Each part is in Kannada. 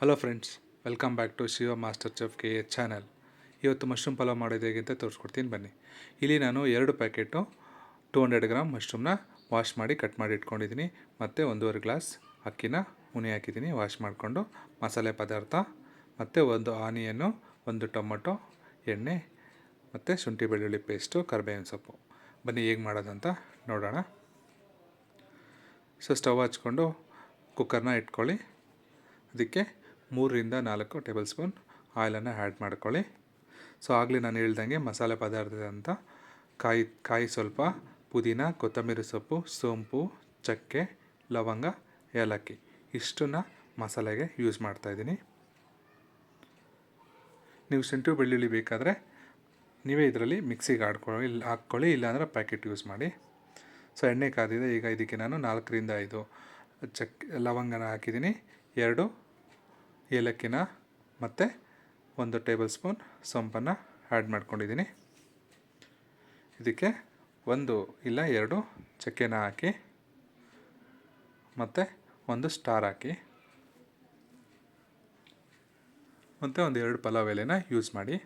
Hello friends welcome back to Shiva master chef K H channel ಇವತ್ತು ಮಶ್ರೂಮ್ ಪಲಾವ್ ಮಾಡೋದು ಹೇಗೆ ಅಂತ ತೋರಿಸ್ಕೊಡ್ತೀನಿ, ಬನ್ನಿ. ಇಲ್ಲಿ ನಾನು ಎರಡು ಪ್ಯಾಕೆಟು ಟೂ ಹಂಡ್ರೆಡ್ ಗ್ರಾಮ್ ಮಶ್ರೂಮ್ನ ವಾಶ್ ಮಾಡಿ ಕಟ್ ಮಾಡಿ ಇಟ್ಕೊಂಡಿದ್ದೀನಿ. ಮತ್ತು ಒಂದೂವರೆ ಗ್ಲಾಸ್ ಅಕ್ಕಿನ ಉಣಿ ಹಾಕಿದ್ದೀನಿ ವಾಶ್ ಮಾಡಿಕೊಂಡು. ಮಸಾಲೆ ಪದಾರ್ಥ, ಮತ್ತು ಒಂದು ಆನಿಯನ್ನು ಒಂದು ಟೊಮೊಟೊ, ಎಣ್ಣೆ, ಮತ್ತು ಶುಂಠಿ ಬೆಳ್ಳುಳ್ಳಿ ಪೇಸ್ಟು ಕರಿಬೇವಿನ ಸೊಪ್ಪು. ಬನ್ನಿ ಹೇಗೆ ಮಾಡೋದಂತ ನೋಡೋಣ. ಸೊ ಸ್ಟವ್ ಹಚ್ಕೊಂಡು ಕುಕ್ಕರ್ನ ಇಟ್ಕೊಳ್ಳಿ. ಅದಕ್ಕೆ ಮೂರರಿಂದ ನಾಲ್ಕು ಟೇಬಲ್ ಸ್ಪೂನ್ ಆಯಿಲನ್ನು ಆ್ಯಡ್ ಮಾಡ್ಕೊಳ್ಳಿ. ಸೊ, ಆಗಲೇ ನಾನು ಹೇಳ್ದಂಗೆ ಮಸಾಲೆ ಪದಾರ್ಥದಂತ ಕಾಯಿ ಕಾಯಿ ಸ್ವಲ್ಪ, ಪುದೀನ, ಕೊತ್ತಂಬರಿ ಸೊಪ್ಪು, ಸೋಂಪು, ಚಕ್ಕೆ, ಲವಂಗ, ಏಲಕ್ಕಿ ಇಷ್ಟನ್ನ ಮಸಾಲೆಗೆ ಯೂಸ್ ಮಾಡ್ತಾಯಿದ್ದೀನಿ ನೀವು ಶುಂಠಿ, ಬೆಳ್ಳುಳ್ಳಿ ಬೇಕಾದರೆ ನೀವೇ ಇದರಲ್ಲಿ ಮಿಕ್ಸಿಗೆ ಆಡ್ಕೊಳ್ಳಿ ಇಲ್ಲಿ ಹಾಕ್ಕೊಳ್ಳಿ, ಇಲ್ಲಾಂದರೆ ಪ್ಯಾಕೆಟ್ ಯೂಸ್ ಮಾಡಿ. ಸೊ, ಎಣ್ಣೆ ಕಾದಿದೆ, ಈಗ ಇದಕ್ಕೆ ನಾನು ನಾಲ್ಕರಿಂದ ಐದು ಚಕ್ ಲವಂಗನ ಹಾಕಿದ್ದೀನಿ. ಎರಡು ಏಲಕ್ಕಿನ ಮತ್ತು ಒಂದು ಟೇಬಲ್ ಸ್ಪೂನ್ ಸೊಂಪನ್ನು ಆ್ಯಡ್ ಮಾಡ್ಕೊಂಡಿದ್ದೀನಿ. ಇದಕ್ಕೆ ಒಂದು ಇಲ್ಲ ಎರಡು ಚಕ್ಕೆನ ಹಾಕಿ, ಮತ್ತು ಒಂದು ಸ್ಟಾರ್ ಹಾಕಿ, ಮತ್ತು ಒಂದು ಎರಡು ಪಲಾವ್ ಎಲೆನ ಯೂಸ್ ಮಾಡಿ.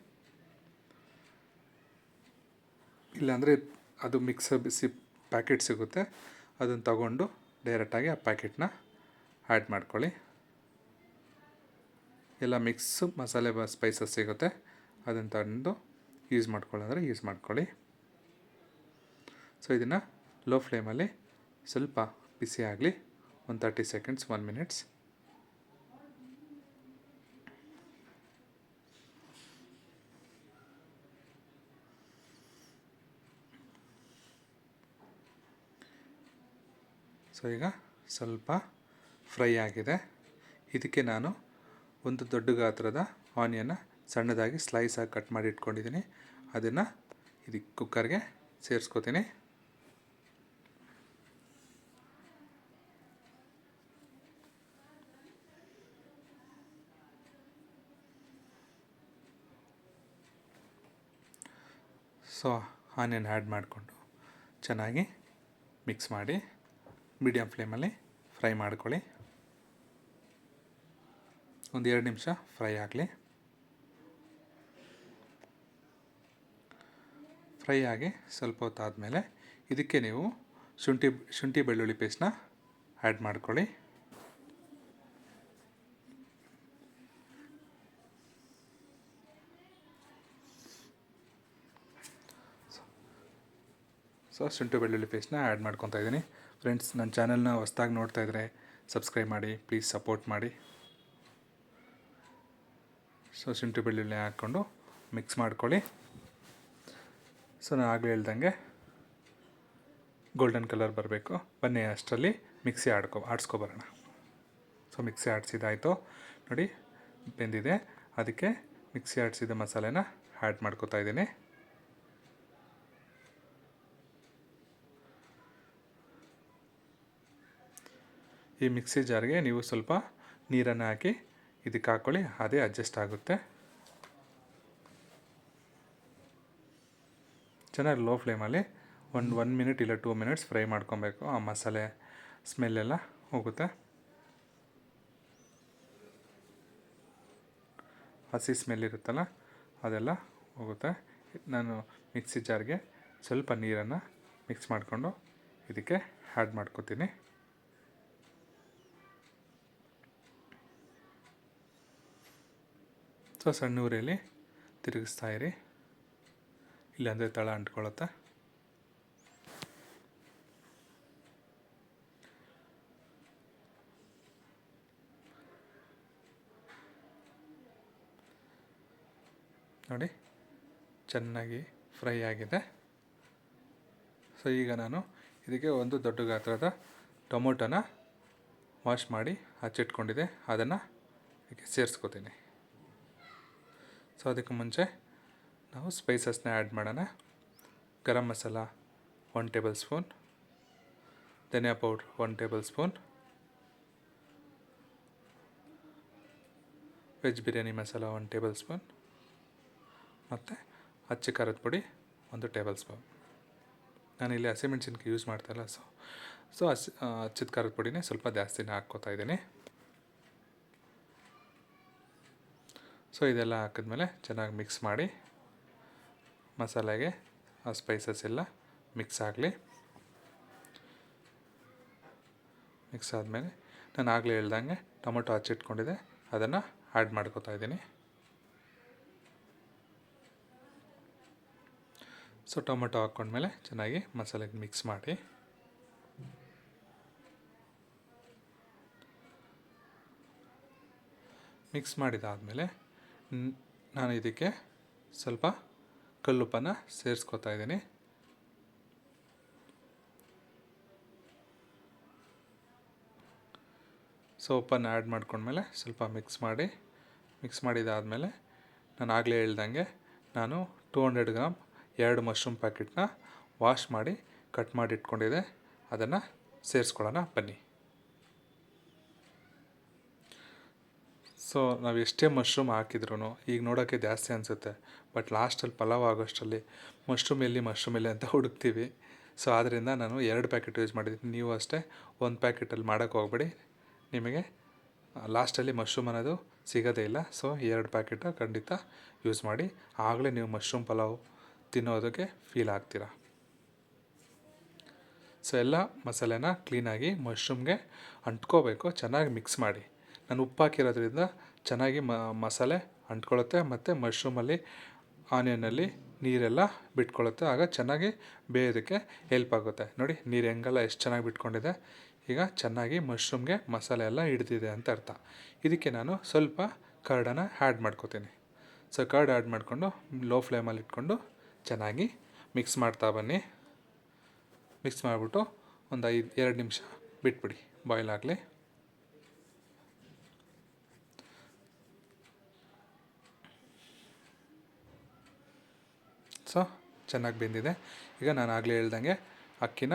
ಇಲ್ಲಾಂದರೆ ಅದು ಮಿಕ್ಸ್ ಬಿಸಿ ಪ್ಯಾಕೆಟ್ ಸಿಗುತ್ತೆ, ಅದನ್ನು ತಗೊಂಡು ಡೈರೆಕ್ಟಾಗಿ ಆ ಪ್ಯಾಕೆಟ್ನ ಆ್ಯಡ್ ಮಾಡ್ಕೊಳ್ಳಿ. ಎಲ್ಲ ಮಿಕ್ಸು ಮಸಾಲೆ ಸ್ಪೈಸಸ್ ಸಿಗುತ್ತೆ. ಅದನ್ನು ತಂದು ಯೂಸ್ ಮಾಡ್ಕೊಳ್ಳೋದ್ರೆ ಯೂಸ್ ಮಾಡ್ಕೊಳ್ಳಿ. ಸೊ ಇದನ್ನು ಲೋ ಫ್ಲೇಮಲ್ಲಿ ಸ್ವಲ್ಪ ಬಿಸಿ ಆಗಲಿ, ಒಂದು thirty seconds one minutes so ಈಗ ಸ್ವಲ್ಪ ಫ್ರೈ ಆಗಿದೆ. ಇದಕ್ಕೆ ನಾನು ಒಂದು ದೊಡ್ಡ ಗಾತ್ರದ ಆನಿಯನ್ನ ಸಣ್ಣದಾಗಿ ಸ್ಲೈಸಾಗಿ ಕಟ್ ಮಾಡಿ ಇಟ್ಕೊಂಡಿದ್ದೀನಿ. ಅದನ್ನು ಇದಕ್ಕೆ ಕುಕ್ಕರ್ಗೆ ಸೇರಿಸ್ಕೋತೀನಿ. ಸೊ ಆನಿಯನ್ ಆ್ಯಡ್ ಮಾಡಿಕೊಂಡು ಚೆನ್ನಾಗಿ ಮಿಕ್ಸ್ ಮಾಡಿ ಮೀಡಿಯಮ್ ಫ್ಲೇಮಲ್ಲಿ ಫ್ರೈ ಮಾಡ್ಕೊಳ್ಳಿ. ಒಂದು ಎರಡು ನಿಮಿಷ ಫ್ರೈ ಆಗಲಿ. ಫ್ರೈ ಆಗಿ ಸ್ವಲ್ಪ ಹೊತ್ತಾದಮೇಲೆ ಇದಕ್ಕೆ ನೀವು ಶುಂಠಿ ಶುಂಠಿ ಬೆಳ್ಳುಳ್ಳಿ ಪೇಸ್ಟ್ನ ಆ್ಯಡ್ ಮಾಡ್ಕೊಳ್ಳಿ. ಸೊ, ಶುಂಠಿ ಬೆಳ್ಳುಳ್ಳಿ ಪೇಸ್ಟ್ನ ಆ್ಯಡ್ ಮಾಡ್ಕೊತಾ ಇದ್ದೀನಿ. ಫ್ರೆಂಡ್ಸ್, ನನ್ನ ಚಾನಲ್ನ ಹೊಸ್ದಾಗಿ ನೋಡ್ತಾ ಇದ್ದರೆ ಸಬ್ಸ್ಕ್ರೈಬ್ ಮಾಡಿ, ಪ್ಲೀಸ್ ಸಪೋರ್ಟ್ ಮಾಡಿ. ಸೊ ಶುಂಠಿ ಬೆಳ್ಳುಳ್ಳಿ ಹಾಕ್ಕೊಂಡು ಮಿಕ್ಸ್ ಮಾಡ್ಕೊಳ್ಳಿ. ಸೊ ನಾನು ಆಗಲೇ ಹೇಳ್ದಂಗೆ ಗೋಲ್ಡನ್ ಕಲರ್ ಬರಬೇಕು. ಬನ್ನಿ ಅಷ್ಟರಲ್ಲಿ ಮಿಕ್ಸಿ ಆಡ್ಕೊ ಆಡಿಸ್ಕೊಬರೋಣ ಸೊ ಮಿಕ್ಸಿ ಆಡಿಸಿದಾಯಿತು ನೋಡಿ, ಬೆಂದಿದೆ. ಅದಕ್ಕೆ ಮಿಕ್ಸಿ ಆಡಿಸಿದ ಮಸಾಲೆನ ಆ್ಯಡ್ ಮಾಡ್ಕೋತಾ ಇದ್ದೀನಿ. ಈ ಮಿಕ್ಸಿ ಜಾರ್ಗೆ ನೀವು ಸ್ವಲ್ಪ ನೀರನ್ನು ಹಾಕಿ ಇದಕ್ಕೆ ಹಾಕ್ಕೊಳ್ಳಿ ಅದೇ ಅಡ್ಜಸ್ಟ್ ಆಗುತ್ತೆ. ಚೆನ್ನಾಗಿ ಲೋ ಫ್ಲೇಮಲ್ಲಿ ಒಂದು ಒನ್ ಮಿನಿಟ್ ಇಲ್ಲ ಟೂ ಮಿನಿಟ್ಸ್ ಫ್ರೈ ಮಾಡ್ಕೊಬೇಕು. ಆ ಮಸಾಲೆ ಸ್ಮೆಲ್ಲೆಲ್ಲ ಹೋಗುತ್ತೆ. ಹಸಿ ಸ್ಮೆಲ್ ಇರುತ್ತಲ್ಲ, ಅದೆಲ್ಲ ಹೋಗುತ್ತೆ. ನಾನು ಮಿಕ್ಸಿ ಜಾರ್ಗೆ ಸ್ವಲ್ಪ ನೀರನ್ನು ಮಿಕ್ಸ್ ಮಾಡಿಕೊಂಡು ಇದಕ್ಕೆ ಆ್ಯಡ್ ಮಾಡ್ಕೊತೀನಿ. ಸೊ ಸಣ್ಣ ಉರಿಯಲ್ಲಿ ತಿರುಗಿಸ್ತಾ ಇರಿ. ಇಲ್ಲಾಂದರೆ ತಳ ಅಂಟ್ಕೊಳತ್ತೆ. ನೋಡಿ, ಚೆನ್ನಾಗಿ ಫ್ರೈ ಆಗಿದೆ. ಸೊ, ಈಗ ನಾನು ಇದಕ್ಕೆ ಒಂದು ದೊಡ್ಡ ಗಾತ್ರದ ಟೊಮೊಟೊನ ವಾಶ್ ಮಾಡಿ ಹಚ್ಚಿಟ್ಕೊಂಡಿದ್ದೆ. ಅದನ್ನು ಇದಕ್ಕೆ ಸೇರಿಸ್ಕೋತೀನಿ. ಸೊ ಅದಕ್ಕೆ ಮುಂಚೆ ನಾವು ಸ್ಪೈಸಸ್ನ ಆ್ಯಡ್ ಮಾಡೋಣ. Garam masala one table spoon ಧನಿಯಾ powder one tablespoon veg biryani masala one tablespoon ಮತ್ತು ಅಚ್ಚಿ ಖಾರದ ಪುಡಿ ಒಂದು ಟೇಬಲ್ ಸ್ಪೂನ್ ನಾನಿಲ್ಲಿ ಹಸಿಮೆಣ್ಸಿನ್ಕಾಯಿ ಯೂಸ್ ಮಾಡ್ತಾಯಿಲ್ಲ ಸೊ ಸೊ ಹಸಿ ಅಚ್ಚಿದ ಖಾರದ ಪುಡಿನೇ ಸ್ವಲ್ಪ ಜಾಸ್ತಿನೇ ಹಾಕ್ಕೋತಾ ಇದ್ದೀನಿ. ಸೊ ಇದೆಲ್ಲ ಹಾಕಿದ್ಮೇಲೆ ಚೆನ್ನಾಗಿ ಮಿಕ್ಸ್ ಮಾಡಿ ಮಸಾಲೆಗೆ ಆ ಸ್ಪೈಸಸ್ ಎಲ್ಲ ಮಿಕ್ಸ್ ಆಗಲಿ. ಮಿಕ್ಸ್ ಆದಮೇಲೆ ನಾನು ಆಗಲೇ ಹೇಳ್ದಂಗೆ ಟೊಮೊಟೊ ಹಚ್ಚಿಟ್ಕೊಂಡಿದ್ದೆ. ಅದನ್ನು ಆ್ಯಡ್ ಮಾಡ್ಕೋತಾ ಇದ್ದೀನಿ. ಸೊ ಟೊಮೊಟೊ ಹಾಕ್ಕೊಂಡ್ಮೇಲೆ ಚೆನ್ನಾಗಿ ಮಸಾಲೆಗೆ ಮಿಕ್ಸ್ ಮಾಡಿ. ಮಿಕ್ಸ್ ಮಾಡಿದಾದಮೇಲೆ ನಾನು ಇದಕ್ಕೆ ಸ್ವಲ್ಪ ಕಲ್ಲುಪ್ಪನ ಸೇರಿಸ್ಕೊತಾ ಇದ್ದೀನಿ. ಸೊ, ಉಪ್ಪನ್ನು ಆ್ಯಡ್ ಮಾಡ್ಕೊಂಡ್ಮೇಲೆ ಸ್ವಲ್ಪ ಮಿಕ್ಸ್ ಮಾಡಿ ಮಿಕ್ಸ್ ಮಾಡಿದಾದಮೇಲೆ ನಾನು ಆಗಲೇ ಹೇಳ್ದಂಗೆ ನಾನು ಟೂ ಹಂಡ್ರೆಡ್ ಗ್ರಾಮ್ ಎರಡು ಮಶ್ರೂಮ್ ಪ್ಯಾಕೆಟ್ನ ವಾಶ್ ಮಾಡಿ ಕಟ್ ಮಾಡಿ ಇಟ್ಕೊಂಡಿದ್ದೆ. ಅದನ್ನು ಸೇರಿಸ್ಕೊಳ್ಳೋಣ, ಬನ್ನಿ. ಸೊ ನಾವು ಎಷ್ಟೇ ಮಶ್ರೂಮ್ ಹಾಕಿದ್ರು ಈಗ ನೋಡೋಕ್ಕೆ ಜಾಸ್ತಿ ಅನಿಸುತ್ತೆ. ಬಟ್ ಲಾಸ್ಟಲ್ಲಿ ಪಲಾವ್ ಆಗೋಷ್ಟರಲ್ಲಿ ಮಶ್ರೂಮ್ ಎಲ್ಲಿ ಮಶ್ರೂಮ್ ಎಲ್ಲಿ ಅಂತ ಹುಡುಕ್ತೀವಿ. ಸೊ ಆದ್ದರಿಂದ ನಾನು ಎರಡು ಪ್ಯಾಕೆಟ್ ಯೂಸ್ ಮಾಡಿದ್ದೀನಿ. ನೀವು ಅಷ್ಟೇ ಒಂದು ಪ್ಯಾಕೆಟಲ್ಲಿ ಮಾಡೋಕ್ಕೆ ಹೋಗ್ಬೇಡಿ. ನಿಮಗೆ ಲಾಸ್ಟಲ್ಲಿ ಮಶ್ರೂಮ್ ಅನ್ನೋದು ಸಿಗೋದೇ ಇಲ್ಲ. ಸೊ ಎರಡು ಪ್ಯಾಕೆಟ್ ಖಂಡಿತ ಯೂಸ್ ಮಾಡಿ. ಆಗಲೇ ನೀವು ಮಶ್ರೂಮ್ ಪಲಾವ್ ತಿನ್ನೋದಕ್ಕೆ ಫೀಲ್ ಆಗ್ತೀರಾ. ಸೊ ಎಲ್ಲ ಮಸಾಲೆನ ಕ್ಲೀನಾಗಿ ಮಶ್ರೂಮ್ಗೆ ಅಂಟ್ಕೋಬೇಕು. ಚೆನ್ನಾಗಿ ಮಿಕ್ಸ್ ಮಾಡಿ. ನಾನು ಉಪ್ಪು ಹಾಕಿರೋದ್ರಿಂದ ಚೆನ್ನಾಗಿ ಮಸಾಲೆ ಅಂಟ್ಕೊಳ್ಳುತ್ತೆ ಮತ್ತು ಮಶ್ರೂಮಲ್ಲಿ ಆನಿಯನ್ನಲ್ಲಿ ನೀರೆಲ್ಲ ಬಿಟ್ಕೊಳ್ಳುತ್ತೆ ಆಗ ಚೆನ್ನಾಗಿ ಬೇಯೋದಕ್ಕೆ ಹೆಲ್ಪ್ ಆಗುತ್ತೆ. ನೋಡಿ, ನೀರು ಹೆಂಗೆಲ್ಲ ಎಷ್ಟು ಚೆನ್ನಾಗಿ ಬಿಟ್ಕೊಂಡಿದೆ. ಈಗ ಚೆನ್ನಾಗಿ ಮಶ್ರೂಮ್ಗೆ ಮಸಾಲೆ ಎಲ್ಲ ಹಿಡ್ದಿದೆ ಅಂತ ಅರ್ಥ. ಇದಕ್ಕೆ ನಾನು ಸ್ವಲ್ಪ ಕರ್ಡನ್ನು ಆ್ಯಡ್ ಮಾಡ್ಕೋತೀನಿ. ಸೊ ಕರ್ಡ್ ಆ್ಯಡ್ ಮಾಡಿಕೊಂಡು ಲೋ ಫ್ಲೇಮಲ್ಲಿ ಇಟ್ಕೊಂಡು ಚೆನ್ನಾಗಿ ಮಿಕ್ಸ್ ಮಾಡ್ತಾ ಬನ್ನಿ. ಮಿಕ್ಸ್ ಮಾಡಿಬಿಟ್ಟು ಒಂದು ಐದು, ಎರಡು ನಿಮಿಷ ಬಿಟ್ಬಿಡಿ. ಬಾಯ್ಲ್ ಆಗಲಿ. ಸೊ, ಚೆನ್ನಾಗಿ ಬೆಂದಿದೆ. ಈಗ ನಾನು ಆಗಲೇ ಹೇಳ್ದಂಗೆ ಅಕ್ಕಿನ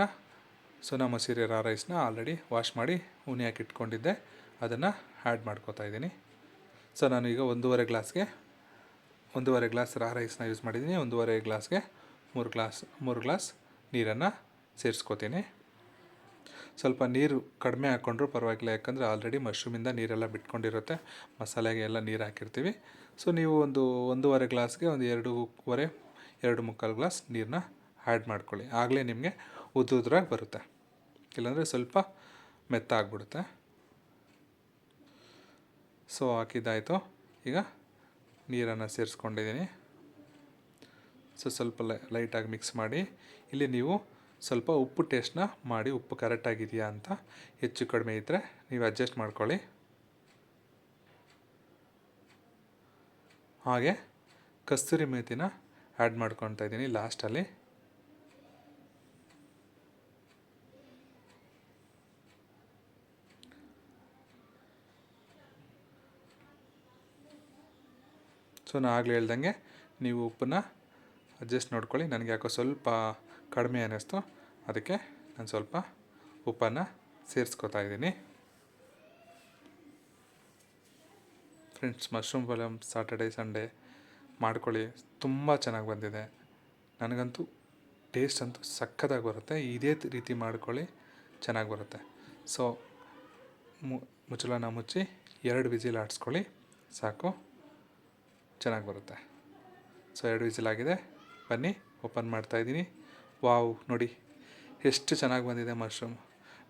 ಸೋನಾ ಮಸೂರಿ ರಾ ರೈಸ್ನ ಆಲ್ರೆಡಿ ವಾಶ್ ಮಾಡಿ ಉನಿ ಹಾಕಿ ಇಟ್ಕೊಂಡಿದ್ದೆ. ಅದನ್ನು ಆ್ಯಡ್ ಮಾಡ್ಕೋತಾ ಇದ್ದೀನಿ. ಸೊ, ನಾನು ಈಗ ಒಂದೂವರೆ ಗ್ಲಾಸ್ಗೆ, ಒಂದೂವರೆ ಗ್ಲಾಸ್ ರಾ ರೈಸ್ನ ಯೂಸ್ ಮಾಡಿದ್ದೀನಿ. ಒಂದೂವರೆ ಗ್ಲಾಸ್ಗೆ ಮೂರು ಗ್ಲಾಸ್ ಮೂರು ಗ್ಲಾಸ್ ನೀರನ್ನು ಸೇರಿಸ್ಕೋತೀನಿ. ಸ್ವಲ್ಪ ನೀರು ಕಡಿಮೆ ಹಾಕ್ಕೊಂಡ್ರೂ ಪರವಾಗಿಲ್ಲ. ಯಾಕಂದರೆ ಆಲ್ರೆಡಿ ಮಶ್ರೂಮಿಂದ ನೀರೆಲ್ಲ ಬಿಟ್ಕೊಂಡಿರುತ್ತೆ. ಮಸಾಲೆಗೆ ಎಲ್ಲ ನೀರು ಹಾಕಿರ್ತೀವಿ. ಸೊ, ನೀವು ಒಂದು ಒಂದೂವರೆ ಗ್ಲಾಸ್ಗೆ ಒಂದು ಎರಡೂವರೆ ಎರಡು ಮುಕ್ಕಾಲು ಗ್ಲಾಸ್ ನೀರನ್ನ ಆ್ಯಡ್ ಮಾಡ್ಕೊಳ್ಳಿ. ಆಗಲೇ ನಿಮಗೆ ಉದ್ದುದ್ರಾಗಿ ಬರುತ್ತೆ. ಇಲ್ಲಾಂದರೆ ಸ್ವಲ್ಪ ಮೆತ್ತ ಆಗ್ಬಿಡುತ್ತೆ. ಸೊ, ಹಾಕಿದ್ದಾಯಿತು. ಈಗ ನೀರನ್ನು ಸೇರಿಸ್ಕೊಂಡಿದ್ದೀನಿ. ಸೊ, ಸ್ವಲ್ಪ ಲೈಟಾಗಿ ಮಿಕ್ಸ್ ಮಾಡಿ. ಇಲ್ಲಿ ನೀವು ಸ್ವಲ್ಪ ಉಪ್ಪು ಟೇಸ್ಟ್ನ ಮಾಡಿ, ಉಪ್ಪು ಕರೆಕ್ಟಾಗಿದೆಯಾ ಅಂತ ಹೆಚ್ಚು ಕಡಿಮೆ ಇದ್ದರೆ ನೀವು ಅಡ್ಜಸ್ಟ್ ಮಾಡ್ಕೊಳ್ಳಿ. ಹಾಗೆ ಕಸ್ತೂರಿ ಮೇಥಿನ ಆ್ಯಡ್ ಮಾಡ್ಕೊತಾ ಇದ್ದೀನಿ ಲಾಸ್ಟಲ್ಲಿ ಸೊ ನಾನು ಆಗಲೇ ಹೇಳ್ದಂಗೆ ನೀವು ಉಪ್ಪನ್ನ ಅಡ್ಜಸ್ಟ್ ನೋಡ್ಕೊಳ್ಳಿ. ನನಗೆ ಯಾಕೋ ಸ್ವಲ್ಪ ಕಡಿಮೆ ಅನ್ನಿಸ್ತು. ಅದಕ್ಕೆ ನಾನು ಸ್ವಲ್ಪ ಉಪ್ಪನ್ನು ಸೇರಿಸ್ಕೊತಾ ಇದ್ದೀನಿ. ಫ್ರೆಂಡ್ಸ್ ಮಶ್ರೂಮ್ ಪಲಮ್ ಸಾಟರ್ಡೇ ಸಂಡೇ ಮಾಡ್ಕೊಳ್ಳಿ. ತುಂಬ ಚೆನ್ನಾಗಿ ಬಂದಿದೆ. ನನಗಂತೂ ಟೇಸ್ಟ್ ಅಂತೂ ಸಕ್ಕತ್ತಾಗಿ ಬರುತ್ತೆ. ಇದೇ ರೀತಿ ಮಾಡ್ಕೊಳ್ಳಿ, ಚೆನ್ನಾಗಿ ಬರುತ್ತೆ. ಸೊ ಮುಚ್ಚಳನ ಮುಚ್ಚಿ ಎರಡು ವಿಸಿಲ್ ಆಡಿಸ್ಕೊಳ್ಳಿ. ಸಾಕು. ಚೆನ್ನಾಗಿ ಬರುತ್ತೆ. ಸೊ ಎರಡು ವಿಸಿಲ್ ಆಗಿದೆ. ಬನ್ನಿ, ಓಪನ್ ಮಾಡ್ತಾಯಿದ್ದೀನಿ ವಾವ್, ನೋಡಿ. ಎಷ್ಟು ಚೆನ್ನಾಗಿ ಬಂದಿದೆ ಮಶ್ರೂಮ್.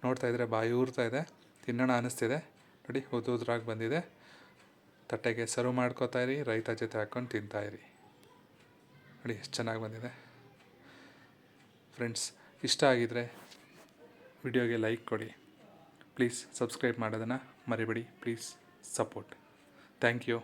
ನೋಡ್ತಾ ಇದ್ದರೆ ಬಾಯಿ ಊರ್ತಾ ಇದೆ. ತಿನ್ನೋಣ ಅನ್ನಿಸ್ತಿದೆ ನೋಡಿ ಉದ್ರಾಗಿ ಬಂದಿದೆ. ತಟ್ಟೆಗೆ ಸರ್ವ್ ಮಾಡ್ಕೋತಾ ಇರಿ, ರೈತ ಜೊತೆ ಹಾಕ್ಕೊಂಡು ತಿಂತಾಯಿರಿ ನೋಡಿ, ಎಷ್ಟು ಚೆನ್ನಾಗಿ ಬಂದಿದೆ. ಫ್ರೆಂಡ್ಸ್ ಇಷ್ಟ ಆಗಿದರೆ ವಿಡಿಯೋಗೆ ಲೈಕ್ ಕೊಡಿ. ಪ್ಲೀಸ್ ಸಬ್ಸ್ಕ್ರೈಬ್ ಮಾಡೋದನ್ನು ಮರಿಬೇಡಿ. Please support thank you